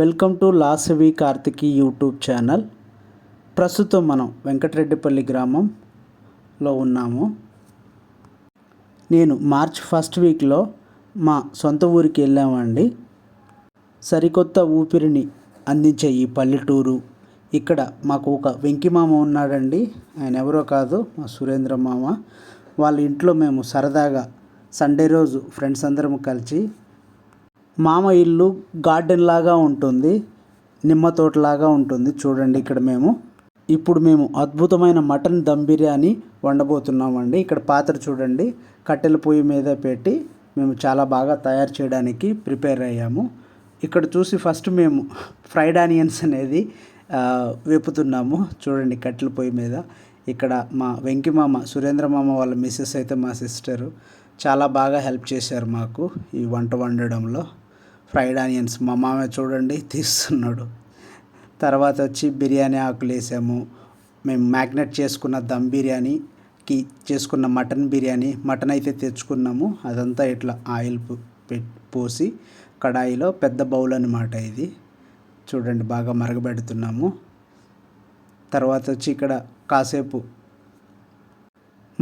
Welcome to లాసవి కార్తికి YouTube channel. ప్రస్తుతం మనం వెంకటరెడ్డిపల్లి గ్రామంలో ఉన్నాము. నేను మార్చ్ ఫస్ట్ వీక్లో మా సొంత ఊరికి వెళ్ళామండి. సరికొత్త ఊపిరిని అందించే ఈ పల్లెటూరు. ఇక్కడ మాకు ఒక వెంకి మామ ఉన్నాడండి. ఆయన ఎవరో కాదు మా సురేంద్ర మామ. వాళ్ళ ఇంట్లో మేము సరదాగా సండే రోజు ఫ్రెండ్స్ అందరం కలిసి మామ ఇల్లు గార్డెన్ లాగా ఉంటుంది. నిమ్మ తోటలాగా ఉంటుంది. చూడండి ఇక్కడ మేము. ఇప్పుడు మేము అద్భుతమైన మటన్ దమ్ బిర్యానీ వండబోతున్నామండి. ఇక్కడ పాత్ర చూడండి. కట్టెల పొయ్యి మీద పెట్టి మేము చాలా బాగా తయారు చేయడానికి ప్రిపేర్ అయ్యాము. ఇక్కడ చూసి ఫస్ట్ మేము ఫ్రైడ్ ఆనియన్స్ అనేది వేపుతున్నాము. చూడండి కట్టెల పొయ్యి మీద. ఇక్కడ మా వెంకి మామ సురేంద్ర మామ వాళ్ళ మిస్సెస్ అయితే మా సిస్టరు చాలా బాగా హెల్ప్ చేశారు మాకు ఈ వంట వండడంలో. ఫ్రైడ్ ఆనియన్స్ మా మామ చూడండి తీస్తున్నాడు. తర్వాత వచ్చి బిర్యానీ ఆకులు వేసాము. మేము మ్యాగ్నెట్ చేసుకున్న దమ్ బిర్యానీకి చేసుకున్న మటన్ బిర్యానీ మటన్ అయితే తెచ్చుకున్నాము. అదంతా ఇట్లా ఆయిల్ పోసి కడాయిలో పెద్ద బౌల్ అనమాట ఇది. చూడండి బాగా మరగబెడుతున్నాము. తర్వాత వచ్చి ఇక్కడ కాసేపు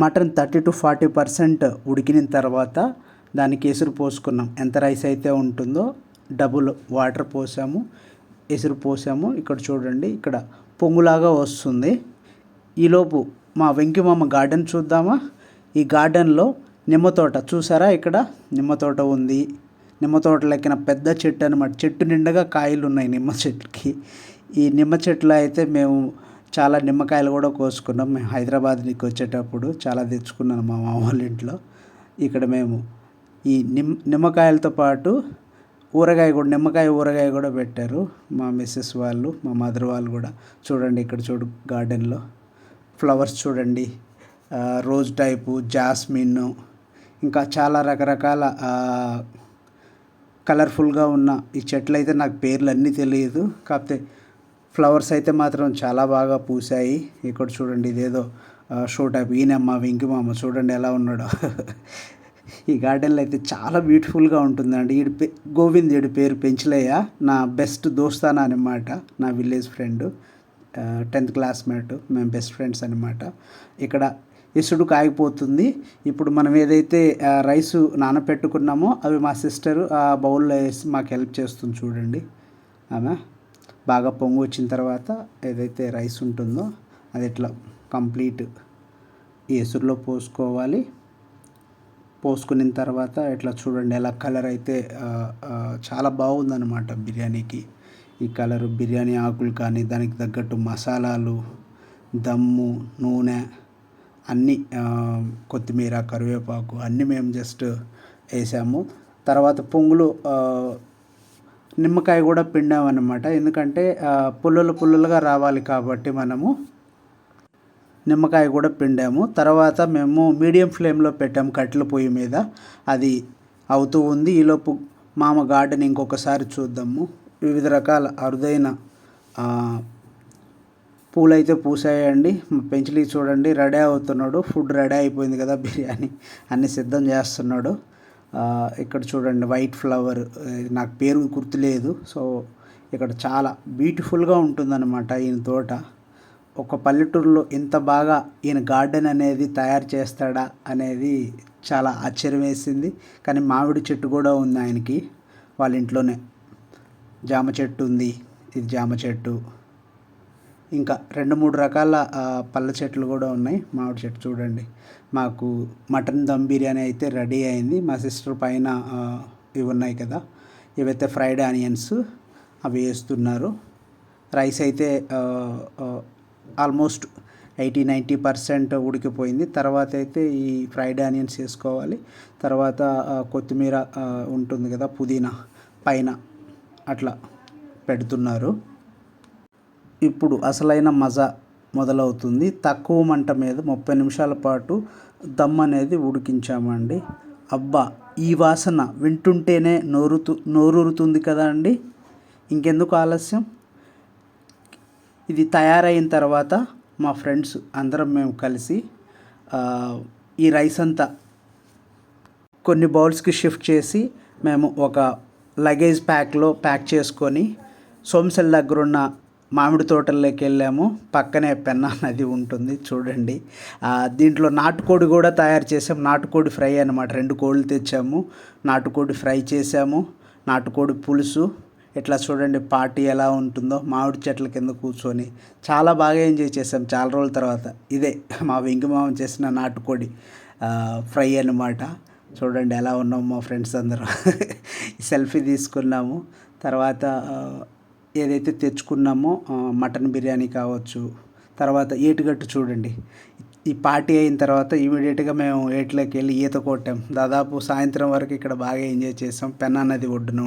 mutton thirty to forty percent ఉడికిన తర్వాత దానికి ఎసురు పోసుకున్నాం. ఎంత రైస్ అయితే ఉంటుందో డబుల్ వాటర్ పోసాము ఎసురు పోసాము. ఇక్కడ చూడండి ఇక్కడ పొంగులాగా వస్తుంది. ఈలోపు మా వెంకిమామ గార్డెన్ చూద్దామా? ఈ గార్డెన్లో నిమ్మ తోట చూసారా ఇక్కడ? నిమ్మ తోట ఉంది. నిమ్మ తోట లెక్కిన పెద్ద చెట్టు అనమాట చెట్టు నిండగా కాయలు ఉన్నాయి నిమ్మ చెట్టుకి. ఈ నిమ్మ చెట్లు అయితే మేము చాలా నిమ్మకాయలు కూడా కోసుకున్నాం. మేము హైదరాబాద్కి వచ్చేటప్పుడు చాలా తెచ్చుకున్నాను మా మామ వాళ్ళ ఇంట్లో. ఇక్కడ మేము ఈ నిమ్ నిమ్మకాయలతో పాటు ఊరగాయ కూడా నిమ్మకాయ ఊరగాయ కూడా పెట్టారు మా మిస్సెస్ వాళ్ళు మా మదర్ వాళ్ళు కూడా. చూడండి ఇక్కడ చూడు గార్డెన్లో ఫ్లవర్స్ చూడండి. రోజ్ టైపు జాస్మిన్ ఇంకా చాలా రకరకాల కలర్ఫుల్గా ఉన్న ఈ చెట్లు అయితే నాకు పేర్లు అన్నీ తెలియదు. కాకపోతే ఫ్లవర్స్ అయితే మాత్రం చాలా బాగా పూసాయి ఇక్కడ చూడండి ఇదేదో షో టైప్ ఈయనమ్మ వెంకిమామ చూడండి ఎలా ఉన్నాడో. ఈ గార్డెన్లో అయితే చాలా బ్యూటిఫుల్గా ఉంటుందండి. ఈడి పే గోవింద్ ఈడి పేరు పెంచలేయ? నా బెస్ట్ దోస్తానా అనమాట నా విలేజ్ ఫ్రెండ్. టెన్త్ క్లాస్మేట్ మేము బెస్ట్ ఫ్రెండ్స్ అనమాట ఇక్కడ ఇసుడు కాగిపోతుంది. ఇప్పుడు మనం ఏదైతే రైస్ రైసు నానపెట్టుకున్నామో అవి మా సిస్టరు ఆ బౌల్లో వేసి మాకు హెల్ప్ చేస్తుంది చూడండి. ఆమె బాగా పొంగు వచ్చిన తర్వాత ఏదైతే రైస్ ఉంటుందో అది ఇట్లా కంప్లీట్ ఈ ఎసురులో పోసుకోవాలి. పోసుకున్న తర్వాత ఇట్లా చూడండి ఎలా కలర్ అయితే చాలా బాగుందన్నమాట బిర్యానీకి. ఈ కలర్ బిర్యానీ ఆకులు కానీ దానికి తగ్గట్టు మసాలాలు దమ్ము నూనె అన్నీ కొత్తిమీర కరివేపాకు అన్నీ మేము జస్ట్ వేసాము. తర్వాత పొంగులు నిమ్మకాయ కూడా పిండామన్నమాట. ఎందుకంటే పుల్లలు పుల్లలుగా రావాలి కాబట్టి మనము నిమ్మకాయ కూడా పిండాము. తర్వాత మేము మీడియం ఫ్లేమ్లో పెట్టాము కట్టెల పొయ్యి మీద. అది అవుతూ ఉంది. ఈలోపు మామ గార్డెన్ ఇంకొకసారి చూద్దాము. వివిధ రకాల అరుదైన పూలైతే పూసాయండి. మా చూడండి రెడీ అవుతున్నాడు. ఫుడ్ రెడీ అయిపోయింది కదా బిర్యానీ అన్ని సిద్ధం చేస్తున్నాడు. ఇక్కడ చూడండి వైట్ ఫ్లవర్ నాకు పేరు గుర్తులేదు. సో ఇక్కడ చాలా బ్యూటిఫుల్గా ఉంటుందన్నమాట ఈయన తోట. ఒక పల్లెటూరులో ఇంత బాగా ఈయన గార్డెన్ అనేది తయారు చేస్తాడా అనేది చాలా ఆశ్చర్యం వేసింది. కానీ మామిడి చెట్టు కూడా ఉంది ఆయనకి వాళ్ళ ఇంట్లోనే. జామ చెట్టు ఉంది. ఇది జామ చెట్టు. ఇంకా రెండు మూడు రకాల పళ్ళ చెట్లు కూడా ఉన్నాయి. మామిడి చెట్టు చూడండి. మాకు మటన్ దమ్ బిర్యానీ అయితే రెడీ అయింది. మా సిస్టర్ పైన ఇవి ఉన్నాయి కదా. ఇవైతే ఫ్రైడ్ ఆనియన్స్ అవి వేస్తున్నారు. రైస్ అయితే ఆల్మోస్ట్ ఎయిటీ నైంటీ పర్సెంట్ ఉడికిపోయింది. తర్వాత అయితే ఈ ఫ్రైడ్ ఆనియన్స్ వేసుకోవాలి. తర్వాత కొత్తిమీర ఉంటుంది కదా పుదీనా పైన అట్లా పెడుతున్నారు. ఇప్పుడు అసలైన మజా మొదలవుతుంది. తక్కువ మంట మీద ముప్పై నిమిషాల పాటు దమ్ అనేది ఉడికించామండి. అబ్బా ఈ వాసన వింటుంటేనే నోరుతు నోరూరుతుంది కదా అండి. ఇంకెందుకు ఆలస్యం? ఇది తయారైన తర్వాత మా ఫ్రెండ్స్ అందరం మేము కలిసి ఈ రైస్ అంతా కొన్ని బౌల్స్కి షిఫ్ట్ చేసి మేము ఒక లగేజ్ ప్యాక్లో ప్యాక్ చేసుకొని సోమసెల్ దగ్గర ఉన్న మామిడి తోటల్లోకి వెళ్ళాము. పక్కనే పెన్నా నది ఉంటుంది చూడండి. దీంట్లో నాటుకోడి కూడా తయారు చేసాము నాటుకోడి ఫ్రై అనమాట రెండు కోళ్ళు తెచ్చాము. నాటుకోడి ఫ్రై చేసాము. నాటుకోడి పులుసు. ఇట్లా చూడండి పార్టీ ఎలా ఉంటుందో మామిడి చెట్ల కింద కూర్చొని చాలా బాగా ఎంజాయ్ చేసాం చాలా రోజుల తర్వాత. ఇదే మా వెంకిమామ చేసిన నాటుకోడి ఫ్రై అనమాట చూడండి ఎలా ఉన్నాం మా ఫ్రెండ్స్ అందరూ. సెల్ఫీ తీసుకున్నాము. తర్వాత ఏదైతే తెచ్చుకున్నామో మటన్ బిర్యానీ కావచ్చు. తర్వాత ఏటుగట్టు చూడండి. ఈ పార్టీ అయిన తర్వాత ఇమీడియట్గా మేము ఏట్లోకి వెళ్ళి ఈత కొట్టాం. దాదాపు సాయంత్రం వరకు ఇక్కడ బాగా ఎంజాయ్ చేసాం పెన్నా నది ఒడ్డున ఉండి.